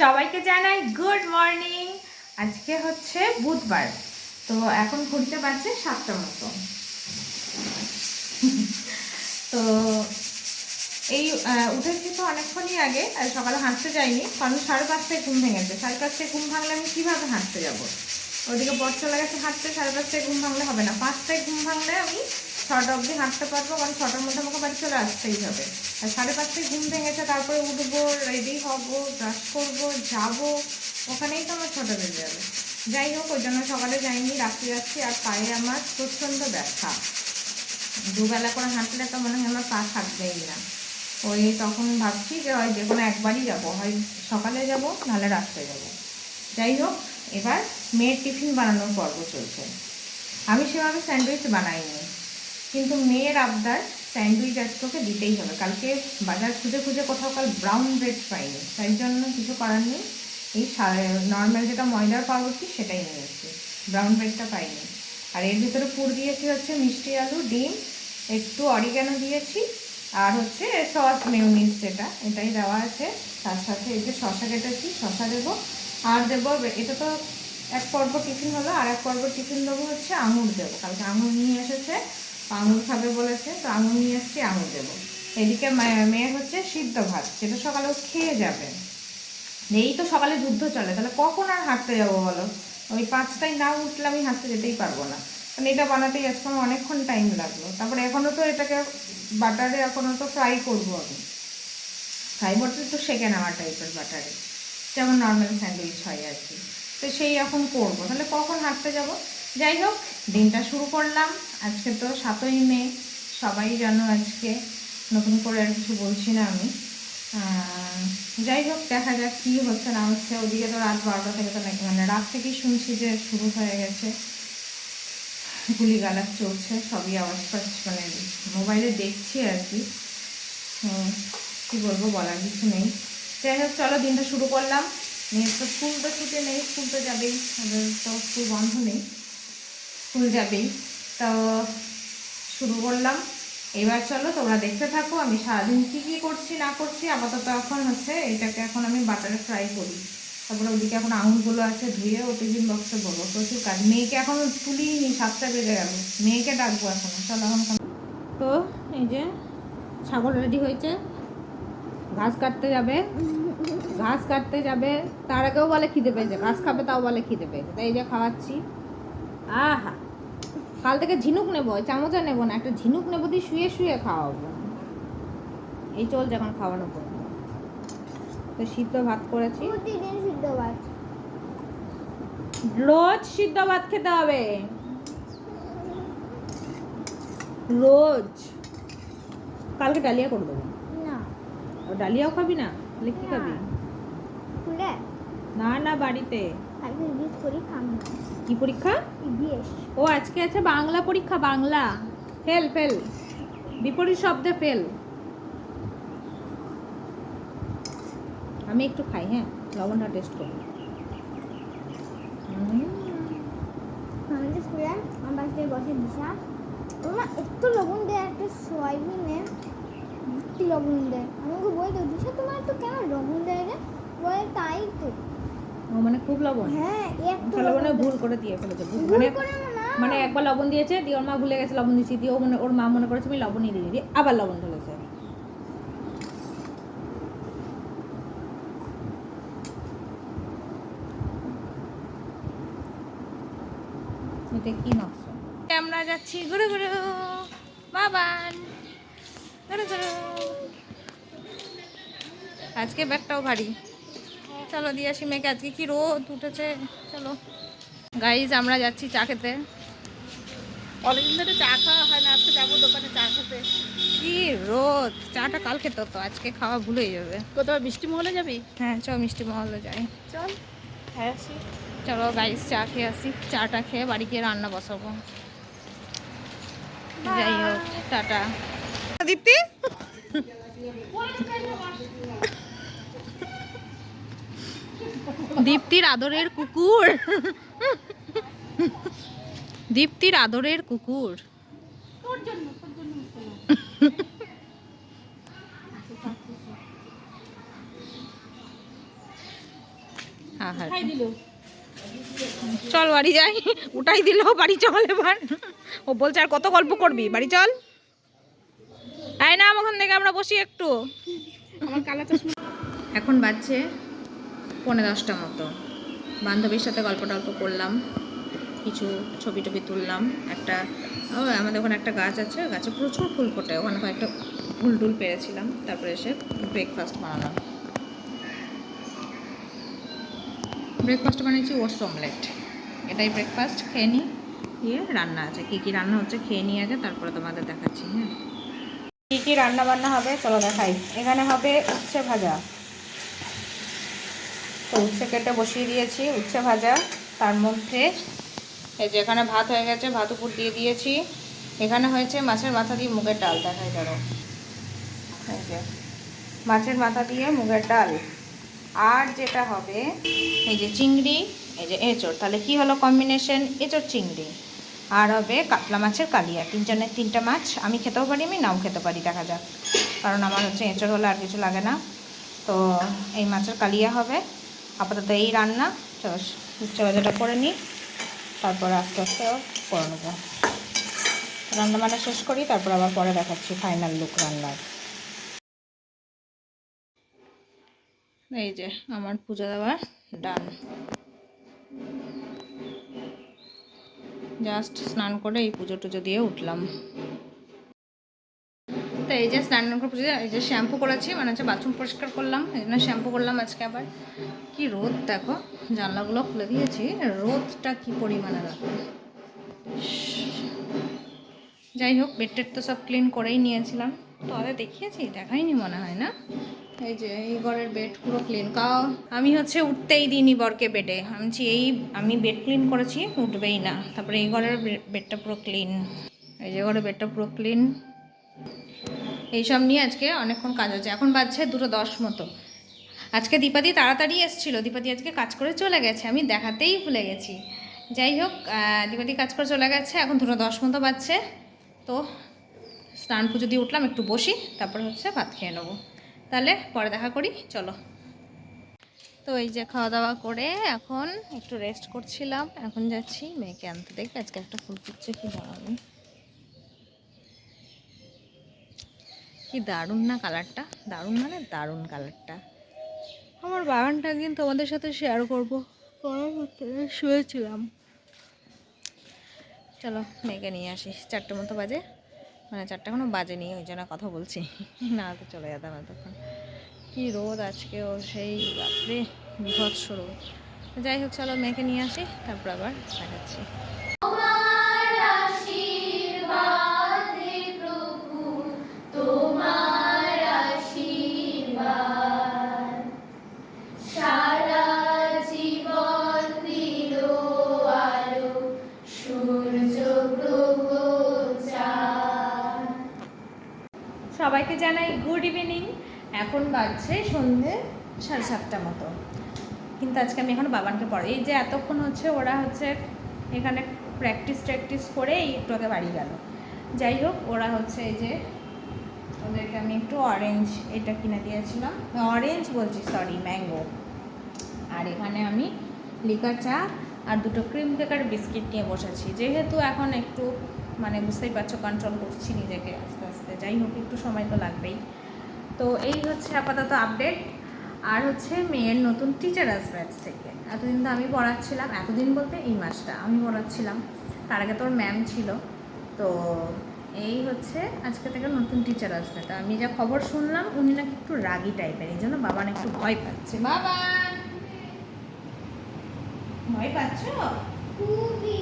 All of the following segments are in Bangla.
সবাইকে জানাই গুড মর্নিং। আজকে হচ্ছে বুধবার, তো এখন ঘুরতে পারছে সাতটার মতো। তো এই উঠেছি তো অনেকক্ষণই আগে সকালে হাঁটতে যাইনি, কারণ সাড়ে পাঁচটায় ঘুম ভেঙেছে সাড়ে পাঁচটায় ঘুম ভাঙলে আমি কীভাবে হাঁটতে যাব? ওদিকে বর চলে গেছে হাঁটতে, সাড়ে পাঁচটায় ঘুম ভাঙলে হবে না। পাঁচটায় ঘুম ভাঙলে আমি ছটা অবধি হাঁটতে পারব কারণ ছটার মধ্যে আমাকে বাড়ি চলে আসতেই হবে। আর সাড়ে পাঁচটায় ঘুম ভেঙেছে, তারপরে উঠবো রেডি হব ব্রাশ করব, যাব, ওখানেই তো আমার ছটা বেজে যাবে। যাই হোক, ওই জন্য সকালে যাইনি, রাত্রি যাচ্ছি, আর পায়ে আমার প্রচণ্ড ব্যথা। দুবেলা করে হাঁটলে তো মনে হয় আমার পা থাকবেই না। ওই তখন ভাবছি যে হয় যে কোনো একবারই যাব, হয় সকালে যাব, নাহলে রাত্রে যাব। যাই হোক, এবার মেয়ের টিফিন বানানোর পর্ব চলছে। আমি সেভাবে স্যান্ডউইচ বানাইনি। কিন্তু মেয়ের আবদার স্যান্ডউইচ আজকে দিতেই হবে। কালকে বাজার খুঁজে খুঁজে কোথাও কাল ব্রাউন ব্রেড পাইনি। তাই জন্য কিছু করার নেই। এই নর্মাল যেটা ময়দার পাউরুটি সেটাই নিয়েছি ব্রাউন ব্রেডটা পাইনি। আর এর ভিতরে পুর দিয়েছি হচ্ছে মিষ্টি আলু, ডিম, একটু অরিগানো দিয়েছি, আর হচ্ছে সস মেউনিস যেটা, এটাই দেওয়া আছে। তার সাথে এই যে শশা কেটেছি শশা দেবো। আর দেবো এটা তো এক পর্ব টিফিন হলো, আর এক পর্ব টিফিন দেবো হচ্ছে আঙুর দেবো। কালকে আঙুর নিয়ে এসেছে আঙুর খাবে বলেছে, তো আঙুর নিয়ে এসেছি, আঙুর দেবো। এদিকে মেয়ে হচ্ছে সিদ্ধ ভাত, সেটা সকালে খেয়ে যাবে। এই তো সকালে যুদ্ধ চলে, তাহলে কখন আর হাঁটতে যাব বলো? ওই পাঁচটায় না উঠলে আমি হাঁটতে যেতেই পারব না। কারণ এটা বানাতেই আজকে আমার অনেকক্ষণ টাইম লাগল। তারপরে এখনও তো এটাকে বাটারে এখনও তো ফ্রাই করব আমি। ফ্রাই বলতে একটু সেকে নেওয়া টাইপের বাটারে। যেমন নর্মাল স্যান্ডউইচ হয় আর কি। তো সেই এখন করব। তাহলে কখন হাঁটতে যাব? যাই হোক দিনটা শুরু করলাম। আজকে তো সাতই মে, সবাই জানো আজকে। নতুন করে আর কিছু বলছি না আমি। যাই হোক দেখা যাক কী হচ্ছে, না হচ্ছে। ওদিকে তো রাত বারোটা থেকে তো নাকি মানে রাত থেকেই শুনছি যে শুরু হয়ে গেছে। গুলি গুলিগালাজ চলছে, সবই আওয়াজ পাচ্ছি মানে মোবাইলে দেখছি আর কি। কি বলব বলার কিছু নেই। যাই হোক চলো দিনটা শুরু করলাম। মেয়ের তো স্কুল তো ছুটি নেই, স্কুল তো যাবেই। ওদের তো স্কুল বন্ধ নেই। স্কুল যাবেই। তো শুরু করলাম। এবার চলো, তোমরা দেখতে থাকো আমি সারাদিন কী কী করছি, না করছি। আপাতত এখন হচ্ছে এটাকে এখন আমি বাটারে ফ্রাই করি। তারপরে ওদিকে এখন আঙুরগুলো আছে, ধুয়ে ও টিফিন বক্সে বলব প্রচুর কাজ। মেয়েকে এখন তুলিনি, সাতটা বেজে গেল। মেয়েকে ডাকবো এখন। চলো এখন তো এই যে ছাগল রেডি হয়েছে। ঘাস কাটতে যাবে। ঘাস কাটতে যাবে। তার আগেও বলে খিদে পেয়েছে। ঘাস খাবে, তাও বলে খিদে পেয়েছে। তাই এই যে খাওয়াচ্ছি। আহা কাল থেকে ঝিনুক নেব চামচা নেব না একটা ঝিনুক নেব দিয়ে শুয়ে শুয়ে খাওয়াবো। এই চলছে এখন খাওয়ানো তো সিদ্ধ ভাত করেছি। প্রতিদিন সিদ্ধ ভাত। রোজ সিদ্ধ ভাত খেতে হবে। রোজ। কালকে ডালিয়া করে দেবো। না। ডালিয়াও খাবি না? তাহলে কি খাবি? না না বাড়িতে। আজকে ইংলিশ খাম কি পরীক্ষা? ইংলিশ ও আজকে আছে বাংলা পরীক্ষা বাংলা। Fail fail. বিপরীত শব্দে ফেল। আমি একটু খাই হ্যাঁ? লবণটা টেস্ট করি হুম, আমি তো স্কুলে আমার বাসায় বসে দিশা। ওমা একটু লবণ দেয় একটা সয়াবিনে লবণ দেয় আমাকে বলতো দিশা তোমার তো কেন লবণ দেয় রে? বলে তাই তো। মানে খুব লবণ। হ্যাঁ মানে লবণ ভুল করে দিয়ে ফেলেছে মানে মানে একবার লবণ দিয়েছে দিয়ে ওর মা ভুলে গেছে লবণ দিয়েছি দিয়ে ও মানে ওর মা মনে করেছে আমি লবণই দিয়ে দিই আবার লবণ ঢেলেছে এটা কি নকশা? আমরা যাচ্ছি ঘুরে ঘুরে বাবান। ঘুরে ঘুরে। আজকে ব্যাগটাও ভারী। চলো দিয়ে আসি মেয়েকে। আজকে কি রোদ উঠেছে? চলো। গাইজ আমরা যাচ্ছি চা খেতে। অনেকদিন ধরে চা খাওয়া হয় না আজকে যাব দোকানে চা খেতে। কি রোদ! চাটা কাল খেতে হতো আজকে খাওয়া ভুলেই যাবে। কোথাও মিষ্টি মহলে যাবি? হ্যাঁ চ মিষ্টি মহলে যাই। চল হ্যাঁ আসি। চলো গাইজ চা খেয়ে আসি। চাটা খেয়ে বাড়ি গিয়ে রান্না বসাবো। যাই হোক টাটা। দীপ্তি দীপ্তির আদরের কুকুর। দীপ্তির আদরের কুকুর। চল বাড়ি যাই। উঠাই দিল বাড়ি চল এবার। ও বলছে আর কত গল্প করবি? বাড়ি চল। আয় না ওখান থেকে আমরা বসি একটু। এখন বাচ্চে পৌনে দশটা মতো। বান্ধবীর সাথে গল্প টল্প করলাম, কিছু ছবি টবি তুললাম, একটা, ও, আমাদের ওখানে একটা গাছ আছে, গাছে প্রচুর ফুল ফোটে, ওখানে কয়েকটা ফুল টুল পেরেছিলাম, তারপরে এসে ব্রেকফাস্ট বানালাম। ব্রেকফাস্ট বানিয়েছি ওটস অমলেট এটাই ব্রেকফাস্ট খেয়ে নিই দিয়ে রান্না আছে। কী কী রান্না হচ্ছে খেয়ে নিয়ে আগে, তারপরে তোমাদের দেখাচ্ছি হ্যাঁ। কী কী রান্না বান্না হবে, চলো দেখাই। এখানে হবে উচ্ছে ভাজা। তো উচ্ছে কেটে বসিয়ে দিয়েছি, উচ্ছে ভাজা। তার মধ্যে এই যে এখানে ভাত হয়ে গেছে, ভাত উপর দিয়ে দিয়েছি। এখানে হয়েছে মাছের মাথা দিয়ে মুগের ডাল, দেখাই ধরো। এই যে, মাছের মাথা দিয়ে মুগের ডাল। আর যেটা হবে, এই যে চিংড়ি, এই যে এঁচড়। তাহলে কি হলো কম্বিনেশন এঁচড় চিংড়ি। আর হবে কাতলা মাছের কালিয়া। তিনজনের তিনটা মাছ, আমি খেতেও পারি, আমি নাও খেতে পারি, দেখা যাক। কারণ আমার হচ্ছে এঁচড় হলে আর কিছু লাগে না। তো এই মাছের কালিয়া হবে। আপাতত এই রান্না। চলো করে নিই। তারপরে আস্তে আস্তে করে নেব। বান্না শেষ করি, তারপর আবার পরে দেখাচ্ছি ফাইনাল লুক রান্নার। এই যে, আমার পূজা দেওয়ার ডান। জাস্ট স্নান করে এই পুজো টুজো দিয়ে উঠলাম। তো এই যে স্নান করে পুজো এই যে শ্যাম্পু করেছি মানে হচ্ছে বাথরুম পরিষ্কার করলাম, এই জন্য শ্যাম্পু করলাম আজকে আবার। কি রোদ, দেখো, জানলাগুলো খুলে দিয়েছি, রোদটা কি পরিমাণে দেখো। যাই হোক বেডটেড তো সব ক্লিন করেই নিয়েছিলাম। তো আরে দেখিয়েছি, দেখাইনি মনে হয় না। এই যে, এই ঘরের বেড পুরো ক্লিন কাও, আমি হচ্ছে উঠতেই দিইনি বরকে বেডে আমি এই, আমি বেড ক্লিন করেছি, উঠবেই না। তারপরে এই ঘরের বেডটা পুরো ক্লিন এই যে ঘরের বেডটা পুরো ক্লিন এইসব নিয়ে আজকে অনেকক্ষণ কাজ হচ্ছে। এখন বাজছে দুটো দশ মতো। আজকে দীপাদি তাড়াতাড়ি এসেছিল। দীপাদি আজকে কাজ করে চলে গেছে। আমি দেখাতেই ভুলে গেছি। যাই হোক দীপাদি কাজ করে চলে গেছে। এখন দুটো দশ মতো বাজছে। তো স্নান পুজো দিয়ে উঠলাম, একটু বসি, তারপর হচ্ছে ভাত খেয়ে নেব। তাহলে পরে দেখা করি। চলো। তো এই যে খাওয়া দাওয়া করে এখন একটু রেস্ট করছিলাম। এখন যাচ্ছি মেয়েকে আনতে দেখবে আজকে একটা ফুল ফুটছে কি দারুণ কি দারুণ না কালারটা? দারুণ মানে দারুণ কালারটা। আমার বাগানটা একদিন তোমাদের সাথে শেয়ার করব। শুয়েছিলাম। চলো, মেয়েকে নিয়ে আসি। চারটে মতো বাজে। মানে চারটে এখনও বাজেনি, ওই জন্য কথা বলছি। না তো চলে যেতাম এতক্ষণ। কি রোদ আজকেও সেই রাত্রে বিভৎস রোদ। যাই হোক, চলো মেয়েকে নিয়ে আসি, তারপর আবার দেখাচ্ছি। জানাই গুড ইভিনিং এখন বাজছে সন্ধে সাড়ে সাতটা মতো। কিন্তু আজকে আমি এখন বাবানকে পড়াই। এই যে এতক্ষণ হচ্ছে ওরা হচ্ছে এখানে প্র্যাকটিস ট্র্যাকটিস করে একটু আগে বাড়ি গেল। যাই হোক, ওরা হচ্ছে এই যে ওদেরকে আমি একটু অরেঞ্জ এটা কিনে দিয়েছিলাম। অরেঞ্জ বলছি সরি ম্যাঙ্গো আর এখানে আমি লিকার চা আর দুটো ক্রিম কেকার বিস্কিট নিয়ে বসেছি। যেহেতু এখন একটু মানে বুঝতেই পারছ কন্ট্রোল করছি নিজেকে। আস্তে যাই হোক, একটু সময় তো লাগবেই। তো এই হচ্ছে আপাতত আপডেট আর হচ্ছে মেয়ের নতুন টিচার আসবে আজ থেকে। এতদিন তো আমি পড়াচ্ছিলাম, এতদিন বলতে এই মাসটা আমি পড়াচ্ছিলাম। তার আগে তোর ম্যাম ছিল। তো এই হচ্ছে আজকে থেকে নতুন টিচার আসবে। তো আমি যা খবর শুনলাম, উনি নাকি একটু রাগী টাইপের এই জন্য বাবা বাবান একটু ভয় পাচ্ছে। বাবা! ভয় পাচ্ছ? খুবই।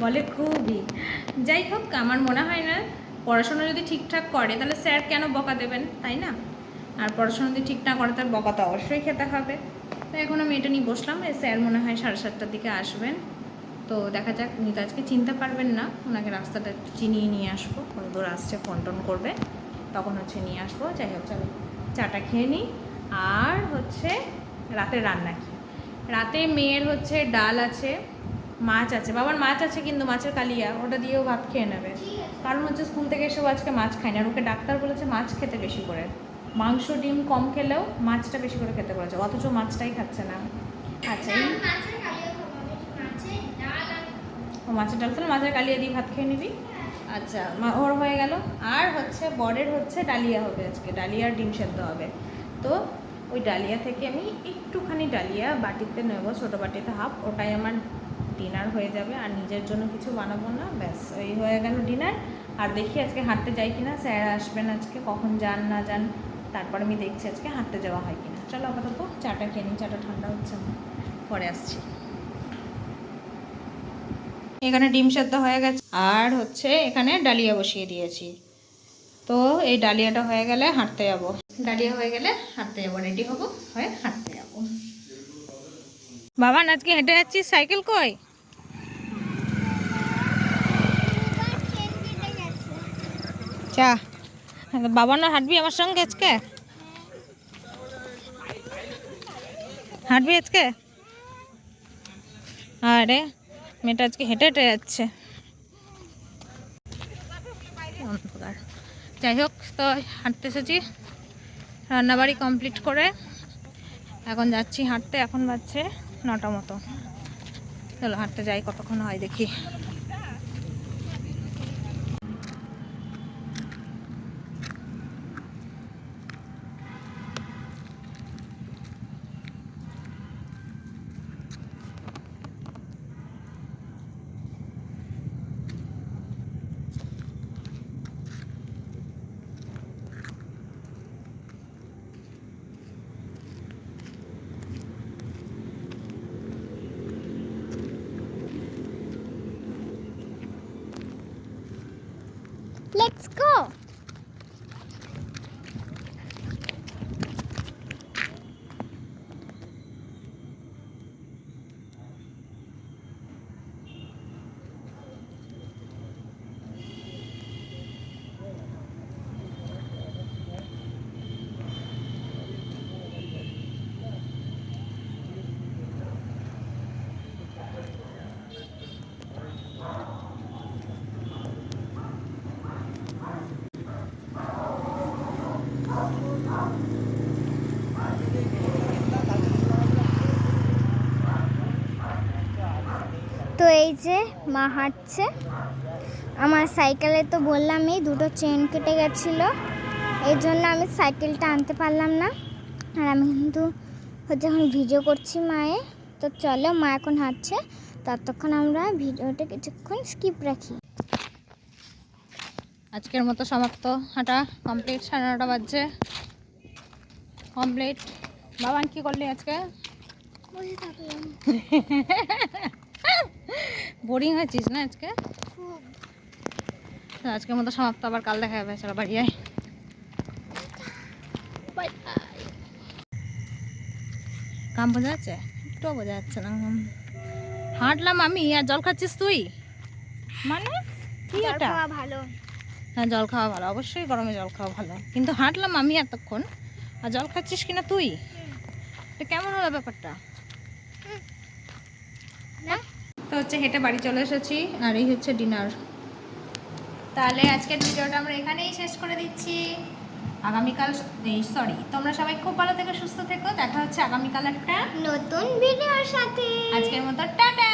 বলে খুবই। যাই হোক, আমার মনে হয় না পড়াশোনা যদি ঠিকঠাক করে, তাহলে স্যার কেন বকা দেবেন, তাই না? আর পড়াশোনা যদি ঠিক না করে তার বকা তো অবশ্যই খেতে হবে। তো এখন আমি এটা নিয়ে বসলাম স্যার মনে হয় সাড়ে সাতটার দিকে আসবেন। তো দেখা যাক, উনি তো আজকে চিনতে পারবেন না। ওনাকে রাস্তাটা চিনিয়ে নিয়ে আসব। কত দূর আসছে, ফোন টোন করবে। তখন হচ্ছে নিয়ে আসব। যাই হোক, চলো। চাটা খেয়ে নিই। আর হচ্ছে রাতে রান্না কি? রাতে মেয়ের হচ্ছে ডাল আছে। মাছ আছে, বাবার মাছ আছে কিন্তু মাছের কালিয়া, ওটা দিয়েও ভাত খেয়ে নেবে। কারণ হচ্ছে স্কুল থেকে এসেও আজকে মাছ খায় না, আর ওকে ডাক্তার বলেছে মাছ খেতে বেশি করে। মাংস, ডিম কম খেলেও মাছটা বেশি করে খেতে বলেছে, অথচ মাছটাই খাচ্ছে না। আচ্ছা ও মাছের ডাল তাহলে মাছের কালিয়া দিয়ে ভাত খেয়ে নিবি? আচ্ছা ওর হয়ে গেল। আর হচ্ছে বরের হচ্ছে ডালিয়া হবে আজকে, ডালিয়া আর ডিম সেদ্ধ হবে। তো ওই ডালিয়া থেকে আমি একটুখানি ডালিয়া বাটিতে নেব, ছোটো বাটিতে হাফ, ওটাই আমার ডিনার হয়ে যাবে আর নিজের জন্য কিছু বানাবো না, ব্যাস ওই হয়ে গেল ডিনার। আর দেখি আজকে হাঁটতে যাই কিনা, স্যার আসবেন আজকে, কখন যান, না যান, তারপর আমি দেখছি আজকে হাঁটতে যাওয়া হয় কিনা। চলো আপাতত চাটা খেয়ে নিই, চাটা ঠান্ডা হচ্ছে আমার। পরে আসছি। এখানে ডিম সেদ্ধ হয়ে গেছে। আর হচ্ছে এখানে ডালিয়া বসিয়ে দিয়েছি। তো এই ডালিয়াটা হয়ে গেলে হাঁটতে যাব। ডালিয়া হয়ে গেলে হাঁটতে যাব, রেডি হব, হয়ে হাঁটতে যাব। বাবা আজকে হেঁটে যাচ্ছিস সাইকেল কই দুবার চেন কেটে গেছে চা বাবা না হাঁটবি আমার সঙ্গে আজকে? হাঁটবি আজকে? আরে, মেয়েটা আজকে হেঁটে হেঁটে যাচ্ছে। যাই হোক, তো হাঁটতে এসেছি। রান্নাবাড়ি কমপ্লিট করে এখন যাচ্ছি হাঁটতে। এখন বাজছে নটা মতো। চলো, হাঁটতে যাই, কতক্ষণ হয় দেখি। তো এই যে মা হাঁটছে। আমার সাইকেলে তো বললামই দুটো চেন কেটে গেছিল। এই জন্য আমি সাইকেলটা আনতে পারলাম না। আর আমি কিন্তু হচ্ছে এখন ভিডিও করছি মায়ে। তো চলো মা এখন হাঁটছে। ততক্ষণ আমরা ভিডিওটা কিছুক্ষণ স্কিপ রাখি। আজকের মতো সমাপ্ত। হাঁটা কমপ্লিট সাড়ে নটা বাজছে। কমপ্লিট বাবান কি করলি আজকে? বোরিং হয়েছিস না আজকে? আজকের মতো সমাপ্ত আবার কাল দেখা যাবে চলো বাড়ি কাম বোঝা যাচ্ছে? একটুও বোঝা যাচ্ছে না। হাঁটলাম আমি আর জল খাচ্ছিস তুই? মানে? কি এটা? ভালো। হ্যাঁ জল খাওয়া ভালো অবশ্যই গরমে জল খাওয়া ভালো। কিন্তু হাঁটলাম আমি এতক্ষণ আর জল খাচ্ছিস কিনা তুই? কেমন হলো ব্যাপারটা না তো হচ্ছে হেঁটে বাড়ি চলে এসেছি আর এই হচ্ছে ডিনার। তাহলে আজকের ভিডিওটা আমরা এখানেই শেষ করে দিচ্ছি। আগামীকাল এই সরি তোমরা সবাই খুব ভালো থেকে সুস্থ থেকো। দেখা হচ্ছে আগামীকাল একটা নতুন ভিডিওর সাথে। আজকের মতো টাটা।